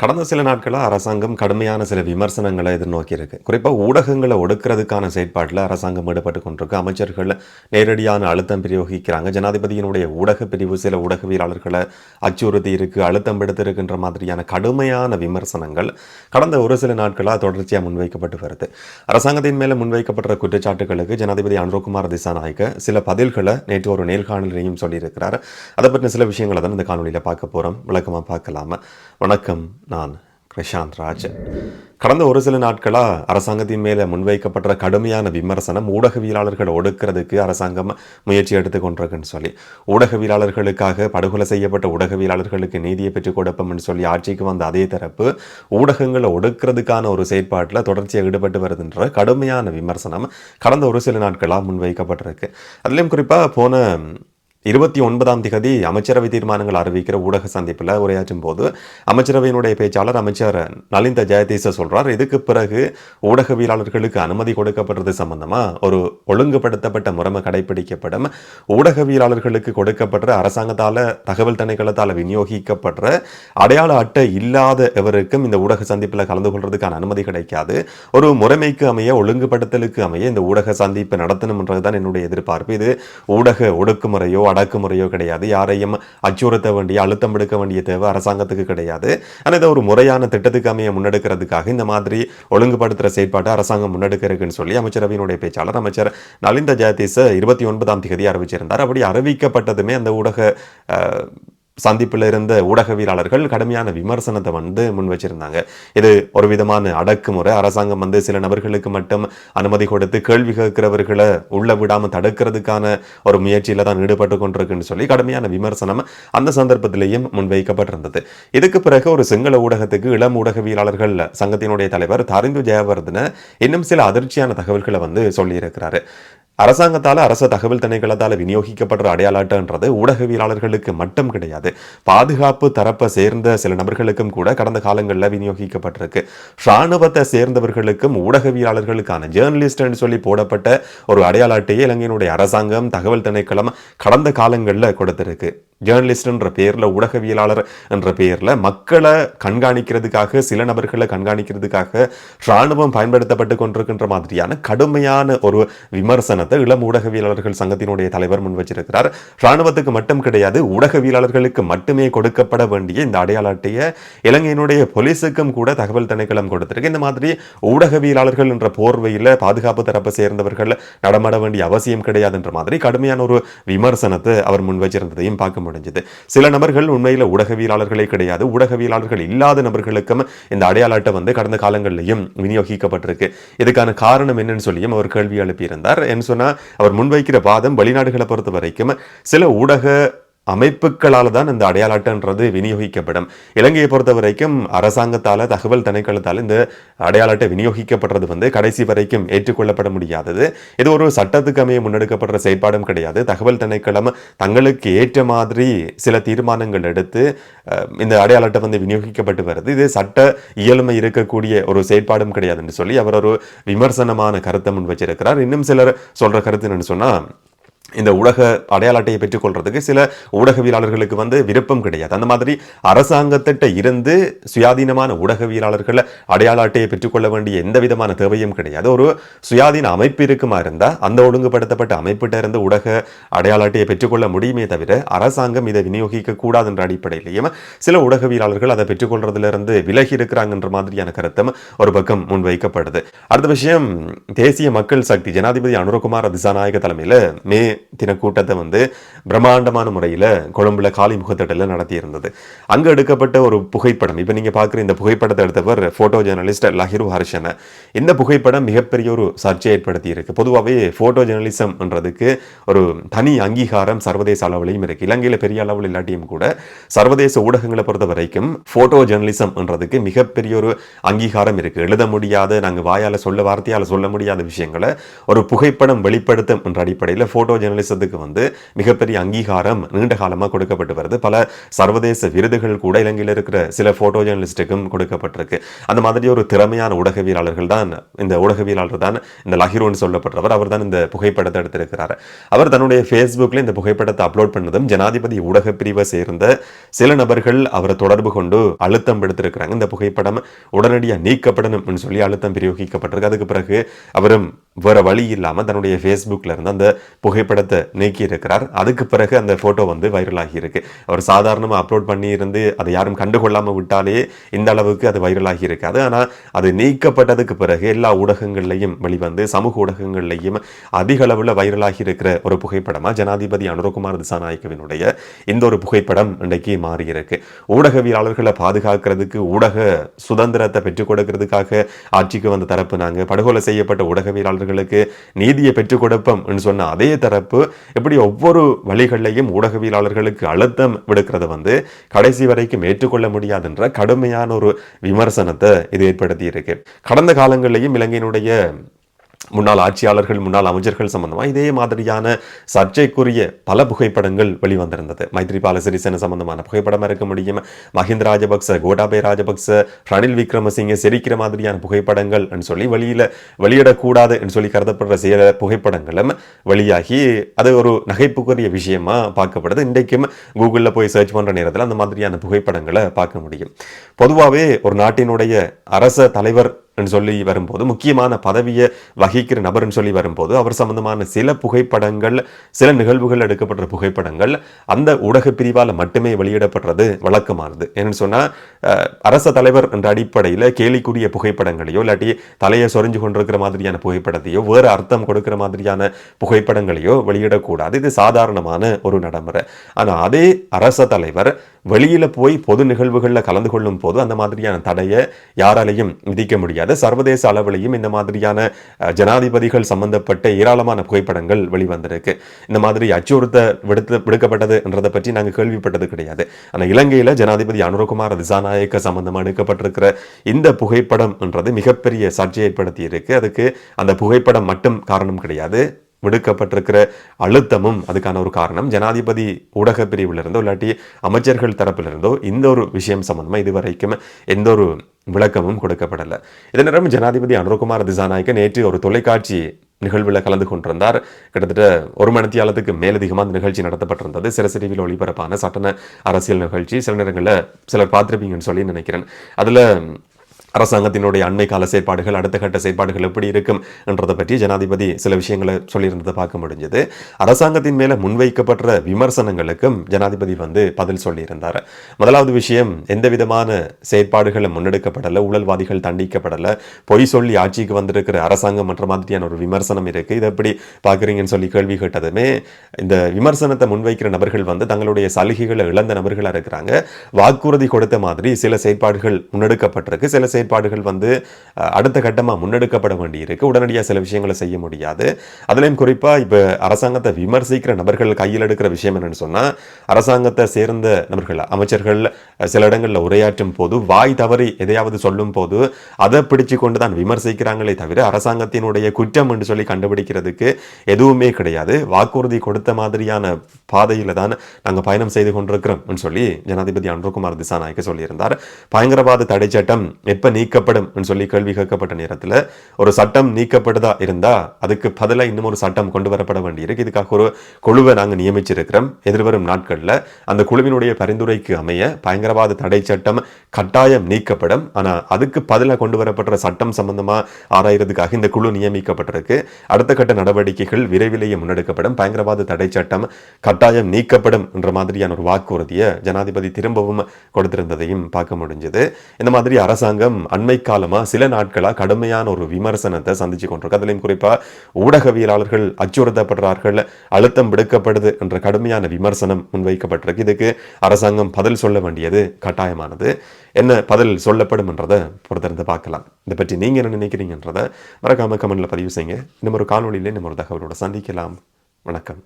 கடந்த சில நாட்களாக அரசாங்கம் கடுமையான சில விமர்சனங்களை எதிர்நோக்கி இருக்கு குறிப்பாக ஊடகங்களை ஒடுக்கிறதுக்கான செயற்பாட்டில் அரசாங்கம் ஈடுபட்டு கொண்டிருக்கு. அமைச்சர்கள் நேரடியான அழுத்தம் பிரயோகிக்கிறாங்க. ஜனாதிபதியினுடைய ஊடக பிரிவு சில ஊடகவியலாளர்களை அச்சுறுத்தி இருக்கு அழுத்தம் எடுத்திருக்கின்ற மாதிரியான கடுமையான விமர்சனங்கள் கடந்த ஒரு சில நாட்களாக தொடர்ச்சியாக முன்வைக்கப்பட்டு வருது. அரசாங்கத்தின் மேலே முன்வைக்கப்பட்ட குற்றச்சாட்டுகளுக்கு ஜனாதிபதி அனுரகுமார் திசாநாயக்க சில பதில்களை நேற்று ஒரு நேர்காணலையும் சொல்லியிருக்கிறார். அதை பற்றின சில விஷயங்களை தான் இந்த காணொலியில் பார்க்க போகிறோம். விளக்கமாக பார்க்கலாமா? வணக்கம். நான் பிரசாந்த் ராஜன் கடந்த ஒரு சில நாட்களாக அரசாங்கத்தின் மேலே முன்வைக்கப்பட்ட கடுமையான விமர்சனம் ஊடகவியலாளர்களை ஒடுக்கிறதுக்கு அரசாங்கம் முயற்சி எடுத்துக்கொண்டிருக்குன்னு சொல்லி ஊடகவியலாளர்களுக்காக படுகொலை செய்யப்பட்ட ஊடகவியலாளர்களுக்கு நீதியை பெற்றுக் கொடுப்போம்னு சொல்லி ஆட்சிக்கு வந்த அதே தரப்பு ஊடகங்களை ஒடுக்கிறதுக்கான ஒரு செயற்பாட்டில் தொடர்ச்சியாக ஈடுபட்டு வருதுன்ற கடுமையான விமர்சனம் கடந்த ஒரு சில நாட்களாக முன்வைக்கப்பட்டிருக்கு. அதுலேயும் குறிப்பாக போன இருபத்தி ஒன்பதாம் திகதி அமைச்சரவை தீர்மானங்கள் அறிவிக்கிற ஊடக சந்திப்பில் உரையாற்றும் போது அமைச்சரவையினுடைய பேச்சாளர் அமைச்சர் நலிந்த ஜெயதீச சொல்றார். இதுக்கு பிறகு ஊடகவியலாளர்களுக்கு அனுமதி கொடுக்கப்படுறது சம்பந்தமா ஒரு ஒழுங்குபடுத்தப்பட்ட முறைமை கடைபிடிக்கப்படும். ஊடகவியலாளர்களுக்கு கொடுக்கப்படுற அரசாங்கத்தால் தகவல் திணைக்களத்தால் விநியோகிக்கப்படுற அடையாள அட்டை இல்லாத எவருக்கும் இந்த ஊடக சந்திப்பில் கலந்து கொள்றதுக்கான அனுமதி கிடைக்காது. ஒரு முறைமைக்கு அமைய ஒழுங்குபடுத்தலுக்கு அமைய இந்த ஊடக சந்திப்பு நடத்தணும்ன்றது தான் என்னுடைய எதிர்பார்ப்பு. இது ஊடக ஒடுக்குமுறையோ அடக்குமுறையோ கிடையாது. யாரையும் அச்சுறுத்த வேண்டிய அழுத்தம் எடுக்க வேண்டிய தேவை அரசாங்கத்துக்கு கிடையாது. ஆனால் இதை ஒரு முறையான திட்டத்துக்கு அமைய முன்னெடுக்கிறதுக்காக இந்த மாதிரி ஒழுங்குபடுத்துகிற செயற்பாட்டை அரசாங்கம் முன்னெடுக்க இருக்குன்னு சொல்லி அமைச்சரவையினுடைய பேச்சாளர் அமைச்சர் நலிந்த ஜாதீஸ் இருபத்தி ஒன்பதாம் தேதி அறிவிச்சிருந்தார். அப்படி அறிவிக்கப்பட்டதுமே அந்த ஊடக சந்திப்பில் இருந்த ஊடகவியலாளர்கள் கடுமையான விமர்சனத்தை வந்து முன் வச்சிருந்தாங்க. இது ஒரு விதமான அடக்குமுறை. அரசாங்கம் வந்து சில நபர்களுக்கு மட்டும் அனுமதி கொடுத்து கேள்வி கேட்கிறவர்களை உள்ள விடாம தடுக்கிறதுக்கான ஒரு முயற்சியில் தான் ஈடுபட்டு கொண்டிருக்குன்னு சொல்லி கடுமையான விமர்சனம் அந்த சந்தர்ப்பத்திலேயும் முன்வைக்கப்பட்டிருந்தது இதுக்கு பிறகு ஒரு சிங்கள ஊடகத்துக்கு இளம் ஊடகவியலாளர்கள் சங்கத்தினுடைய தலைவர் தரிந்து ஜெயவர்தன இன்னும் சில அதிர்ச்சியான தகவல்களை வந்து சொல்லியிருக்கிறாரு. அரசாங்கத்தால் அரச தகவல் திணைக்களத்தால் விநியோகிக்கப்படுற அடையாள அட்டைன்றது ஊடகவியலாளர்களுக்கு மட்டும் கிடையாது. பாதுகாப்பு தரப்பை சேர்ந்த சில நபர்களுக்கும் கூட கடந்த காலங்களில் விநியோகிக்கப்பட்டிருக்கு. இராணுவத்தை சேர்ந்தவர்களுக்கும் ஊடகவியலாளர்களுக்கான ஜேர்னலிஸ்ட்னு சொல்லி போடப்பட்ட ஒரு அடையாள அட்டையை இலங்கையினுடைய அரசாங்கம் தகவல் திணைக்களம் கடந்த காலங்களில் கொடுத்திருக்கு. ஜேர்னலிஸ்ட்ன்ற பேரில் ஊடகவியலாளர் என்ற பேரில் மக்களை கண்காணிக்கிறதுக்காக சில நபர்களை கண்காணிக்கிறதுக்காக இராணுவம் பயன்படுத்தப்பட்டு கொண்டிருக்கின்ற மாதிரியான கடுமையான ஒரு விமர்சனம் விமர்சனத்தை இளம் ஊடகவியலாளர்கள் சங்கத்தினுடைய தலைவர் முன் வச்சிருக்கிறார் இராணுவத்துக்கு மட்டும் கிடையாது ஊடகவியலாளர்களுக்கு மட்டுமே கொடுக்கப்பட வேண்டிய இந்த அடையாள அட்டையை இலங்கையினுடைய போலீஸுக்கும் கூட தகவல் திணைக்களம் கொடுத்திருக்கு. இந்த மாதிரி ஊடகவியலாளர்கள் என்ற போர்வையில் பாதுகாப்பு தரப்பை சேர்ந்தவர்கள் நடமாட வேண்டிய அவசியம் கிடையாதுன்ற மாதிரி கடுமையான ஒரு விமர்சனத்தை அவர் முன் வச்சிருந்ததையும் பார்க்க முடிஞ்சது. சில நபர்கள் உண்மையில் ஊடகவியலாளர்களே கிடையாது. ஊடகவியலாளர்கள் இல்லாத நபர்களுக்கும் இந்த அடையாள அட்டை வந்து கடந்த காலங்களிலையும் விநியோகிக்கப்பட்டிருக்கு. இதுக்கான காரணம் என்னன்னு சொல்லியும் அவர் கேள்வி எழுப்பியிருந்தார். என்று சொன்னால் அவர் முன்வைக்கிற வாதம் வெளிநாடுகளை பொறுத்த வரைக்கும் சில ஊடக அமைப்புகளால் தான் இந்த அடையாள அட்டைன்றது விநியோகிக்கப்படும். இலங்கையை பொறுத்த வரைக்கும் அரசாங்கத்தால் தகவல் திணைக்களத்தால் இந்த அடையாள அட்டை விநியோகிக்கப்படுறது வந்து கடைசி வரைக்கும் ஏற்றுக்கொள்ளப்பட முடியாதது. இது ஒரு சட்டத்துக்கு அமைய முன்னெடுக்கப்படுற செயற்பாடும் கிடையாது. தகவல் திணைக்களம் தங்களுக்கு ஏற்ற மாதிரி சில தீர்மானங்கள் எடுத்து இந்த அடையாள அட்டை வந்து விநியோகிக்கப்பட்டு வருது. இது சட்ட இயலுமை இருக்கக்கூடிய ஒரு செயற்பாடும் கிடையாதுன்னு சொல்லி அவர் ஒரு விமர்சனமான கருத்தை முன் வச்சிருக்கிறார். இன்னும் சிலர் சொல்ற கருத்து என்னன்னு சொன்னா இந்த உலக அடையாள அட்டையை பெற்றுக்கொள்றதுக்கு சில ஊடகவியலாளர்களுக்கு வந்து விருப்பம் கிடையாது. அந்த மாதிரி அரசாங்கத்திட்ட இருந்து சுயாதீனமான ஊடகவியலாளர்களை அடையாள அட்டையை பெற்றுக்கொள்ள வேண்டிய எந்த விதமான தேவையும் கிடையாது. ஒரு சுயாதீன அமைப்பு இருக்குமா இருந்தால் அந்த ஒழுங்குபடுத்தப்பட்ட அமைப்பிட்ட இருந்து ஊடக அடையாள அட்டையை பெற்றுக்கொள்ள முடியுமே தவிர அரசாங்கம் இதை விநியோகிக்க கூடாது என்ற அடிப்படையிலேயும் சில ஊடகவியலாளர்கள் அதை பெற்றுக்கொள்றதுலேருந்து விலகி இருக்கிறாங்கன்ற மாதிரியான கருத்தும் ஒரு பக்கம் முன்வைக்கப்படுது. அடுத்த விஷயம் தேசிய மக்கள் சக்தி ஜனாதிபதி அனுரகுமார் திசாநாயக தலைமையில் மே தின கூட்டத்தை வந்து பிரம்மாண்டமான முறையில் கொழும்புல காலி முகத்திடல நடத்தியிருந்தது. அங்கே எடுக்கப்பட்ட ஒரு புகைப்படம் இப்போ நீங்கள் பார்க்குற இந்த புகைப்படத்தை எடுத்தவர் ஃபோட்டோ ஜேர்னலிஸ்ட் லஹிரு ஹர்ஷன இந்த புகைப்படம் மிகப்பெரிய ஒரு சர்ச்சை ஏற்படுத்தி இருக்கு பொதுவாகவே ஃபோட்டோ ஜேர்னலிசம்ன்றதுக்கு ஒரு தனி அங்கீகாரம் சர்வதேச அளவிலையும் இருக்குது இலங்கையில் பெரிய அளவில் இல்லாட்டியும் கூட சர்வதேச ஊடகங்களை பொறுத்த வரைக்கும் ஃபோட்டோ ஜேர்னலிசம்ன்றதுக்கு மிகப்பெரிய ஒரு அங்கீகாரம் இருக்குது எழுத முடியாத நாங்கள் வாயால் சொல்ல வார்த்தையால் சொல்ல முடியாத விஷயங்களை ஒரு புகைப்படம் வெளிப்படுத்தும் என்ற அடிப்படையில் ஃபோட்டோ ஜேர்னலிசத்துக்கு வந்து மிகப்பெரிய அங்கீகாரம் நீண்ட காலமாக கொடுக்கப்பட்டு வருது. பல சர்வதேச விருதுகள் கூட இலங்கையில் இருக்கிற சில ஃபோட்டோ ஜேர்னலிஸ்ட்டுக்கும் கொடுக்கப்பட்டிருக்கு. அந்த மாதிரி ஒரு திறமையான ஊடகவியலாளர்கள் தான் இந்த ஊடகவியலாளர் தான் இந்த லஹிரோன்னு சொல்லப்படுறவர் அவர் தான் இந்த புகைப்படத்தை எடுத்திருக்கிறார். அவர் தன்னுடைய ஃபேஸ்புக்கில் இந்த புகைப்படத்தை அப்லோட் பண்ணதும் ஜனாதிபதி ஊடக பிரிவை சேர்ந்த சில நபர்கள் அவரை தொடர்பு கொண்டு அழுத்தம் எடுத்திருக்கிறாங்க இந்த புகைப்படம் உடனடியாக நீக்கப்படணும் சொல்லி அழுத்தம் பிரயோகிக்கப்பட்டிருக்கு. அதுக்கு பிறகு அவரும் வேற வழி இல்லாமல் தன்னுடைய ஃபேஸ்புக்கில் இருந்து அந்த புகைப்படம் புகைப்படத்தை நீக்கி இருக்கிறார் அதுக்கு பிறகு அந்த ஃபோட்டோ வந்து வைரலாகி இருக்கு அவர் சாதாரணமாக அப்லோட் பண்ணி இருந்து அதை யாரும் கண்டுகொள்ளாமல் விட்டாலே இந்த அளவுக்கு அது வைரலாகி இருக்காது ஆனால் அது நீக்கப்பட்டதுக்கு பிறகு எல்லா ஊடகங்கள்லையும் வெளிவந்து சமூக ஊடகங்கள்லையும் அதிக அளவில் வைரலாகி இருக்கிற ஒரு புகைப்படமாக ஜனாதிபதி அனுரகுமார் திசாநாயக்கவினுடைய இந்த ஒரு புகைப்படம் இன்றைக்கு மாறியிருக்கு. ஊடகவியலாளர்களை பாதுகாக்கிறதுக்கு ஊடக சுதந்திரத்தை பெற்றுக் கொடுக்கிறதுக்காக ஆட்சிக்கு வந்த தரப்பு நாங்கள் படுகொலை செய்யப்பட்ட ஊடகவியலாளர்களுக்கு நீதியை பெற்றுக் கொடுப்போம் சொன்ன அதே தர தரப்பு எப்படி ஒவ்வொரு வழிகளிலையும் ஊடகவியலாளர்களுக்கு அழுத்தம் விடுக்கிறது வந்து கடைசி வரைக்கும் ஏற்றுக்கொள்ள முடியாதுன்ற கடுமையான ஒரு விமர்சனத்தை இது ஏற்படுத்தி இருக்கு கடந்த காலங்களிலையும் இலங்கையினுடைய முன்னாள் ஆட்சியாளர்கள் முன்னாள் அமைச்சர்கள் சம்பந்தமாக இதே மாதிரியான சர்ச்சைக்குரிய பல புகைப்படங்கள் வெளிவந்திருந்தது. மைத்ரிபால சிறிசேன சம்பந்தமான புகைப்படமாக இருக்க முடியும்? மஹிந்த ராஜபக்ச கோட்டாபே ராஜபக்ச ரணில் விக்ரமசிங்க சிரிக்கிற மாதிரியான புகைப்படங்கள் சொல்லி வெளியில வெளியிடக்கூடாது சொல்லி கருதப்படுற சில புகைப்படங்களும் வெளியாகி அது ஒரு நகைப்புக்குரிய விஷயமா பார்க்கப்படுது. இன்றைக்கும் கூகுளில் போய் சர்ச் பண்ற நேரத்தில் அந்த மாதிரியான புகைப்படங்களை பார்க்க முடியும். பொதுவாகவே ஒரு நாட்டினுடைய அரச தலைவர் சொல்லி வரும்போது முக்கியமான பதவியை வகிக்கிற நபர்னு சொல்லி வரும்போது அவர் சம்பந்தமான சில புகைப்படங்கள் சில நிகழ்வுகள் எடுக்கப்படுற புகைப்படங்கள் அந்த ஊடக பிரிவால் மட்டுமே வெளியிடப்படுறது வழக்கமானது. என்னன்னு சொன்னால் அரச தலைவர் என்ற அடிப்படையில் கேலிக்குரிய புகைப்படங்களையோ இல்லாட்டி தலையை சொரிஞ்சு கொண்டிருக்கிற மாதிரியான புகைப்படத்தையோ வேறு அர்த்தம் கொடுக்கிற மாதிரியான புகைப்படங்களையோ வெளியிடக்கூடாது. இது சாதாரணமான ஒரு நடைமுறை. ஆனால் அதே அரச தலைவர் வெளியில் போய் பொது நிகழ்வுகளில் கலந்து கொள்ளும் போது அந்த மாதிரியான தடையை யாராலையும் விதிக்க முடியாது. சர்வதேச அளவிலையும் இந்த மாதிரியான ஜனாதிபதிகள் சம்பந்தப்பட்ட ஏராளமான புகைப்படங்கள் வெளிவந்திருக்கு. இந்த மாதிரி அச்சுறுத்த விடுத்து விடுக்கப்பட்டது என்றதை பற்றி நாங்கள் கேள்விப்பட்டது கிடையாது. ஆனால் இலங்கையில் ஜனாதிபதி அனுரகுமார் திசாநாயக்க சம்பந்தமாக எடுக்கப்பட்டிருக்கிற இந்த புகைப்படம் என்றது மிகப்பெரிய சர்ச்சையை ஏற்படுத்தி இருக்கு அதுக்கு அந்த புகைப்படம் மட்டும் காரணம் கிடையாது. விடுக்கப்பட்டிருக்கிற அழுத்தமும் அதுக்கான ஒரு காரணம். ஜனாதிபதி ஊடக பிரிவிலிருந்தோ இல்லாட்டி அமைச்சர்கள் தரப்பிலிருந்தோ இந்த ஒரு விஷயம் சம்பந்தமாக இதுவரைக்கும் எந்த ஒரு விளக்கமும் கொடுக்கப்படலை. இதே நேரம் ஜனாதிபதி அனுரகுமார் திசாநாயக்க நேற்று ஒரு தொலைக்காட்சி நிகழ்வில் கலந்து கொண்டிருந்தார். கிட்டத்தட்ட ஒரு மணித்தியாலத்துக்கு மேலதிகமாக அந்த நிகழ்ச்சி நடத்தப்பட்டிருந்தது. சில சிறிவில் ஒளிபரப்பான சட்டன அரசியல் நிகழ்ச்சி. சில நேரங்களில் சிலர் பார்த்துருப்பீங்கன்னு சொல்லி நினைக்கிறேன். அதில் அரசாங்கத்தினுடைய அண்மை கால செயற்பாடுகள் அடுத்த கட்ட செயற்பாடுகள் எப்படி இருக்கும் என்றதை பற்றி ஜனாதிபதி சில விஷயங்களை சொல்லியிருந்ததை பார்க்க முடிஞ்சது. அரசாங்கத்தின் மேல முன்வைக்கப்பட்ட விமர்சனங்களுக்கும் ஜனாதிபதி வந்து பதில் சொல்லியிருந்தார். முதலாவது விஷயம் எந்த விதமான செயற்பாடுகளும் முன்னெடுக்கப்படலை ஊழல்வாதிகள் தண்டிக்கப்படலை பொய் சொல்லி ஆட்சிக்கு வந்திருக்கிற அரசாங்கம் மற்ற மாதிரியான ஒரு விமர்சனம் இருக்கு. இதை எப்படி பார்க்குறீங்கன்னு சொல்லி கேள்வி கேட்டதுமே இந்த விமர்சனத்தை முன்வைக்கிற நபர்கள் வந்து தங்களுடைய சலுகைகளை இழந்த நபர்களாக இருக்கிறாங்க. வாக்குறுதி கொடுத்த மாதிரி சில செயற்பாடுகள் முன்னெடுக்கப்பட்டிருக்கு. சில செயற்பாடு செயற்பாடுகள் வந்து அடுத்த கட்டமாக முன்னெடுக்கப்பட வேண்டியிருக்கு. உடனடியாக சில விஷயங்களை செய்ய முடியாது. அதுலேயும் குறிப்பாக இப்போ அரசாங்கத்தை விமர்சிக்கிற நபர்கள் கையில் எடுக்கிற விஷயம் என்னென்னு சொன்னால் அரசாங்கத்தை சேர்ந்த நபர்கள் அமைச்சர்கள் சில இடங்களில் உரையாற்றும் போது வாய் தவறி எதையாவது சொல்லும் போது அதை பிடிச்சு கொண்டு தான் விமர்சிக்கிறாங்களே தவிர அரசாங்கத்தினுடைய குற்றம் என்று சொல்லி கண்டுபிடிக்கிறதுக்கு எதுவுமே கிடையாது. வாக்குறுதி கொடுத்த மாதிரியான பாதையில் தான் நாங்கள் பயணம் செய்து கொண்டிருக்கிறோம் சொல்லி ஜனாதிபதி அன்ருகுமார் திசாநாயக்க சொல்லியிருந்தார். பயங்கரவாத தடை சட்டம் எப்போ நீக்கப்படும் சொல்லி கேள்வி கேட்கப்பட்ட நேரத்தில் ஒரு சட்டம் நீக்கப்படுதா இருந்தா அதுக்கு பதிலாக இன்னும் ஒரு சட்டம் கொண்டு வரப்பட வேண்டியிருக்கு இதுக்காக ஒரு குழுவை நாங்கள் நியமிச்சிருக்கிறோம். எதிர்வரும் நாட்களில் அந்த குழுவினுடைய பரிந்துரைக்கு அமைய பயங்கரவாத தடை சட்டம் கட்டாயம் நீக்கப்படும். ஆனால் அதுக்கு பதிலாக கொண்டு வரப்படுற சட்டம் சம்பந்தமாக ஆராயறதுக்காக இந்த குழு நியமிக்கப்பட்டிருக்கு. அடுத்த கட்ட நடவடிக்கைகள் விரைவிலேயே முன்னெடுக்கப்படும். பயங்கரவாத தடை சட்டம் கட்டாயம் நீக்கப்படும் என்ற மாதிரியான ஒரு வாக்குறுதியை ஜனாதிபதி திரும்பவும் கொடுத்திருந்ததையும் பார்க்க முடிஞ்சது. இந்த மாதிரி அரசாங்கம் அண்மை காலமாக சில நாட்களாக கடுமையான ஒரு விமர்சனத்தை சந்திச்சு கொண்டிருக்கு. அதுலேயும் குறிப்பாக ஊடகவியலாளர்கள் அச்சுறுத்தப்படுறார்கள் அழுத்தம் விடுக்கப்படுது என்ற கடுமையான விமர்சனம் முன்வைக்கப்பட்டிருக்கு. இதுக்கு அரசாங்கம் பதில் சொல்ல வேண்டியது கட்டாயமானது. என்ன பதில் சொல்லப்படும் என்றதை பொறுத்திருந்து பார்க்கலாம். இதை பற்றி நீங்கள் என்ன நினைக்கிறீங்கன்றதை மறக்காமல் கமெண்டில் பதிவு செய்யுங்க. இன்னும் ஒரு காணொலியில் இன்னும் ஒரு தகவலோட சந்திக்கலாம். வணக்கம்.